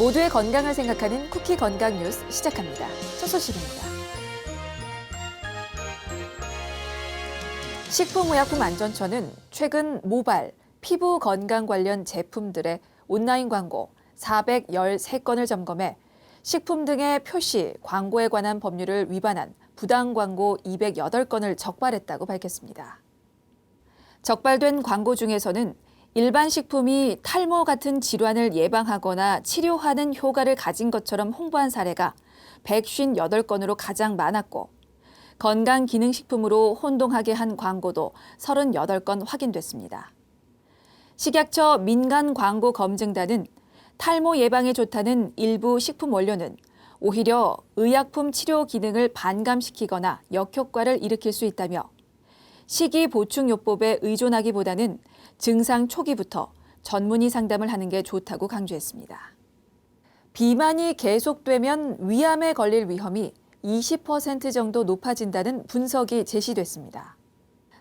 모두의 건강을 생각하는 쿠키 건강 뉴스 시작합니다. 첫 소식입니다. 식품의약품안전처는 최근 모발, 피부 건강 관련 제품들의 온라인 광고 413건을 점검해 식품 등의 표시, 광고에 관한 법률을 위반한 부당 광고 208건을 적발했다고 밝혔습니다. 적발된 광고 중에서는 일반 식품이 탈모 같은 질환을 예방하거나 치료하는 효과를 가진 것처럼 홍보한 사례가 158건으로 가장 많았고 건강기능식품으로 혼동하게 한 광고도 38건 확인됐습니다. 식약처 민간 광고 검증단은 탈모 예방에 좋다는 일부 식품 원료는 오히려 의약품 치료 기능을 반감시키거나 역효과를 일으킬 수 있다며 식이 보충요법에 의존하기보다는 증상 초기부터 전문의 상담을 하는 게 좋다고 강조했습니다. 비만이 계속되면 위암에 걸릴 위험이 20% 정도 높아진다는 분석이 제시됐습니다.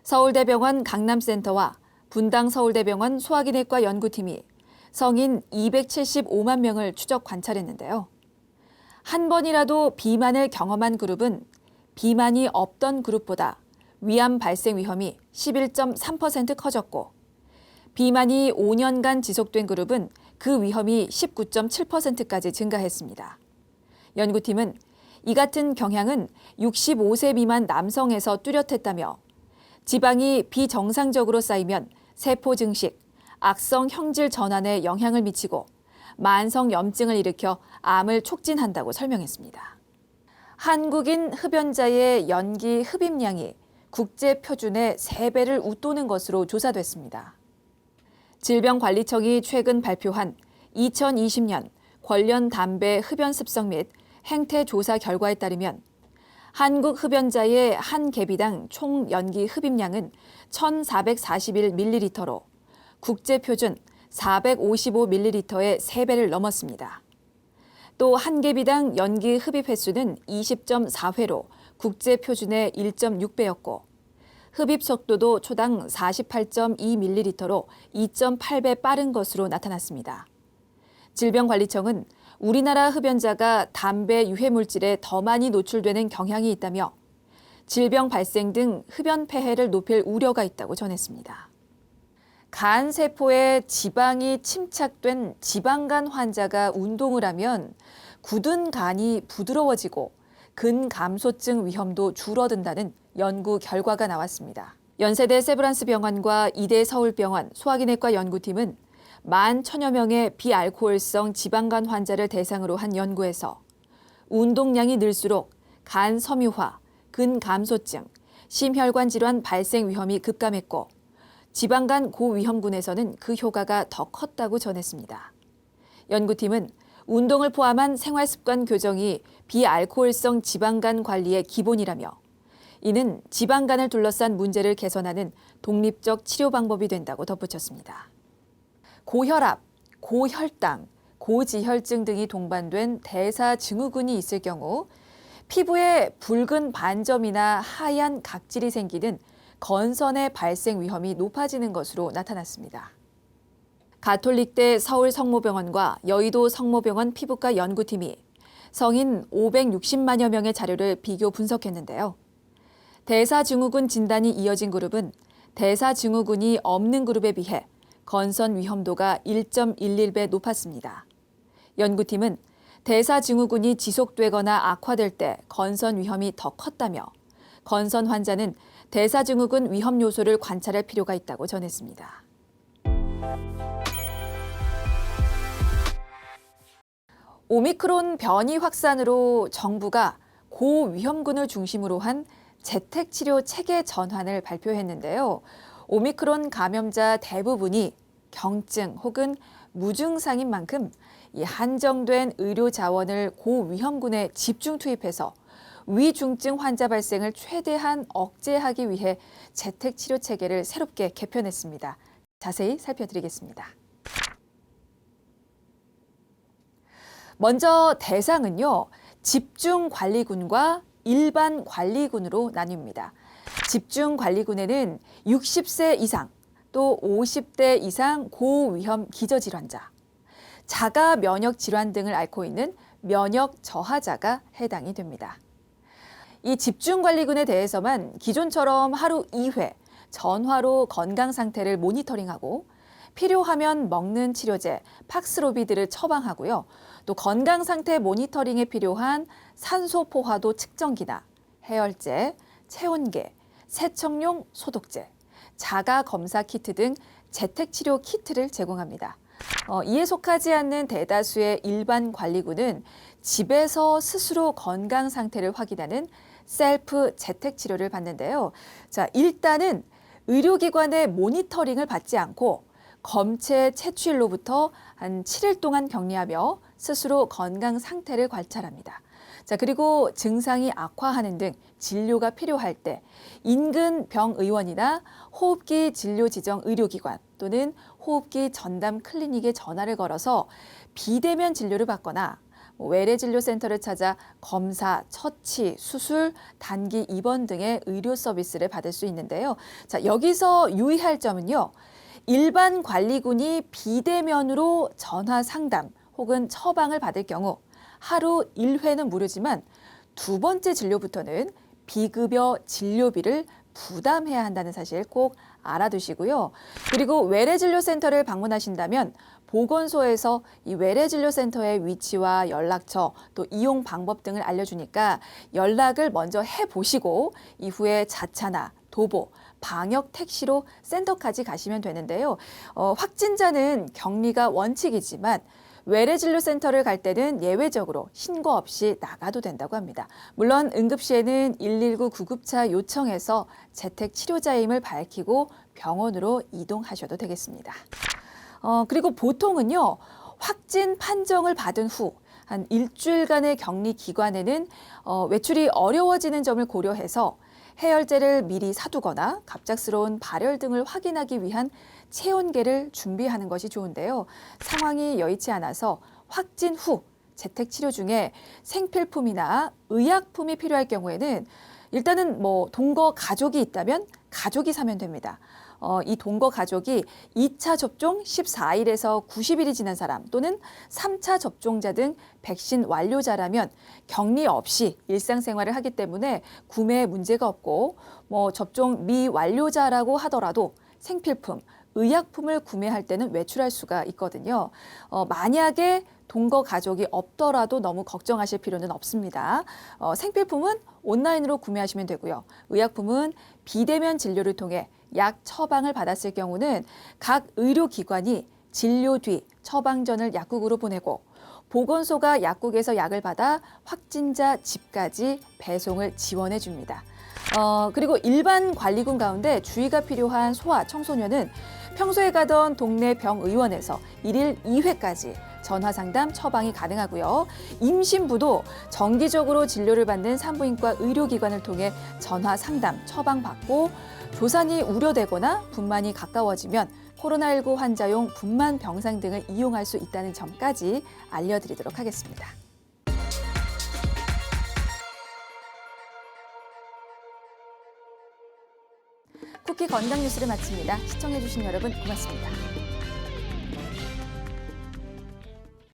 서울대병원 강남센터와 분당 서울대병원 소화기내과 연구팀이 성인 275만 명을 추적 관찰했는데요. 한 번이라도 비만을 경험한 그룹은 비만이 없던 그룹보다 위암 발생 위험이 11.3% 커졌고 비만이 5년간 지속된 그룹은 그 위험이 19.7%까지 증가했습니다. 연구팀은 이 같은 경향은 65세 미만 남성에서 뚜렷했다며 지방이 비정상적으로 쌓이면 세포 증식, 악성 형질 전환에 영향을 미치고 만성 염증을 일으켜 암을 촉진한다고 설명했습니다. 한국인 흡연자의 연기 흡입량이 국제 표준의 3배를 웃도는 것으로 조사됐습니다. 질병관리청이 최근 발표한 2020년 관련 담배 흡연 습성 및 행태 조사 결과에 따르면 한국 흡연자의 한 개비당 총 연기 흡입량은 1,441ml로 국제 표준 455ml의 3배를 넘었습니다. 또 한 개비당 연기 흡입 횟수는 20.4회로 국제 표준의 1.6배였고 흡입 속도도 초당 48.2ml로 2.8배 빠른 것으로 나타났습니다. 질병관리청은 우리나라 흡연자가 담배 유해 물질에 더 많이 노출되는 경향이 있다며 질병 발생 등 흡연 폐해를 높일 우려가 있다고 전했습니다. 간 세포에 지방이 침착된 지방간 환자가 운동을 하면 굳은 간이 부드러워지고 근감소증 위험도 줄어든다는 연구 결과가 나왔습니다. 연세대 세브란스 병원과 이대 서울병원 소화기내과 연구팀은 만 천여 명의 비알코올성 지방간 환자를 대상으로 한 연구에서 운동량이 늘수록 간 섬유화, 근감소증, 심혈관 질환 발생 위험이 급감했고 지방간 고위험군에서는 그 효과가 더 컸다고 전했습니다. 연구팀은 운동을 포함한 생활습관 교정이 비알코올성 지방간 관리의 기본이라며 이는 지방간을 둘러싼 문제를 개선하는 독립적 치료 방법이 된다고 덧붙였습니다. 고혈압, 고혈당, 고지혈증 등이 동반된 대사증후군이 있을 경우 피부에 붉은 반점이나 하얀 각질이 생기는 건선의 발생 위험이 높아지는 것으로 나타났습니다. 가톨릭대 서울 성모병원과 여의도 성모병원 피부과 연구팀이 성인 560만여 명의 자료를 비교 분석했는데요. 대사증후군 진단이 이어진 그룹은 대사증후군이 없는 그룹에 비해 건선 위험도가 1.11배 높았습니다. 연구팀은 대사증후군이 지속되거나 악화될 때 건선 위험이 더 컸다며 건선 환자는 대사증후군 위험 요소를 관찰할 필요가 있다고 전했습니다. 오미크론 변이 확산으로 정부가 고위험군을 중심으로 한 재택 치료 체계 전환을 발표했는데요. 오미크론 감염자 대부분이 경증 혹은 무증상인 만큼 이 한정된 의료 자원을 고위험군에 집중 투입해서 위중증 환자 발생을 최대한 억제하기 위해 재택 치료 체계를 새롭게 개편했습니다. 자세히 살펴드리겠습니다. 먼저 대상은요, 집중 관리군과 일반 관리군으로 나뉩니다. 집중 관리군에는 60세 이상 또 50대 이상 고위험 기저질환자, 자가 면역 질환 등을 앓고 있는 면역 저하자가 해당이 됩니다. 이 집중관리군에 대해서만 기존처럼 하루 2회 전화로 건강 상태를 모니터링하고 필요하면 먹는 치료제 팍스로비드를 처방하고요. 또 건강 상태 모니터링에 필요한 산소 포화도 측정기나 해열제, 체온계, 세척용 소독제, 자가 검사 키트 등 재택 치료 키트를 제공합니다. 어, 이에 속하지 않는 대다수의 일반 관리군은 집에서 스스로 건강 상태를 확인하는 셀프 재택 치료를 받는데요. 자, 일단은 의료기관의 모니터링을 받지 않고 검체 채취일로부터 한 7일 동안 격리하며 스스로 건강 상태를 관찰합니다. 자, 그리고 증상이 악화하는 등 진료가 필요할 때 인근 병의원이나 호흡기 진료 지정 의료기관 또는 호흡기 전담 클리닉에 전화를 걸어서 비대면 진료를 받거나 뭐 외래 진료 센터를 찾아 검사, 처치, 수술, 단기 입원 등의 의료 서비스를 받을 수 있는데요. 자, 여기서 유의할 점은요. 일반 관리군이 비대면으로 전화 상담 혹은 처방을 받을 경우 하루 1회는 무료지만 두 번째 진료부터는 비급여 진료비를 부담해야 한다는 사실 꼭 알아두시고요. 그리고 외래진료센터를 방문하신다면 보건소에서 이 외래진료센터의 위치와 연락처 또 이용 방법 등을 알려주니까 연락을 먼저 해보시고 이후에 자차나 도보, 방역 택시로 센터까지 가시면 되는데요. 어, 확진자는 격리가 원칙이지만 외래진료센터를 갈 때는 예외적으로 신고 없이 나가도 된다고 합니다. 물론 응급시에는 119 구급차 요청해서 재택 치료자임을 밝히고 병원으로 이동하셔도 되겠습니다. 어, 그리고 보통은요, 확진 판정을 받은 후한 일주일간의 격리 기간에는 어, 외출이 어려워지는 점을 고려해서 해열제를 미리 사두거나 갑작스러운 발열 등을 확인하기 위한 체온계를 준비하는 것이 좋은데요. 상황이 여의치 않아서 확진 후 재택 치료 중에 생필품이나 의약품이 필요할 경우에는 일단은 뭐 동거 가족이 있다면 가족이 사면 됩니다. 어, 이 동거 가족이 2차 접종 14일에서 90일이 지난 사람 또는 3차 접종자 등 백신 완료자라면 격리 없이 일상생활을 하기 때문에 구매에 문제가 없고 뭐 접종 미완료자라고 하더라도 생필품, 의약품을 구매할 때는 외출할 수가 있거든요. 어, 만약에 동거 가족이 없더라도 너무 걱정하실 필요는 없습니다. 어, 생필품은 온라인으로 구매하시면 되고요. 의약품은 비대면 진료를 통해 약 처방을 받았을 경우는 각 의료기관이 진료 뒤 처방 전을 약국으로 보내고 보건소가 약국에서 약을 받아 확진자 집까지 배송을 지원해 줍니다. 어, 그리고 일반 관리군 가운데 주의가 필요한 소아, 청소년은 평소에 가던 동네 병의원에서 일일 2회까지 전화 상담 처방이 가능하고요. 임신부도 정기적으로 진료를 받는 산부인과 의료기관을 통해 전화 상담 처방 받고 조산이 우려되거나 분만이 가까워지면 코로나19 환자용 분만 병상 등을 이용할 수 있다는 점까지 알려드리도록 하겠습니다. 건강 뉴스를 마칩니다. 시청해주신 여러분 고맙습니다.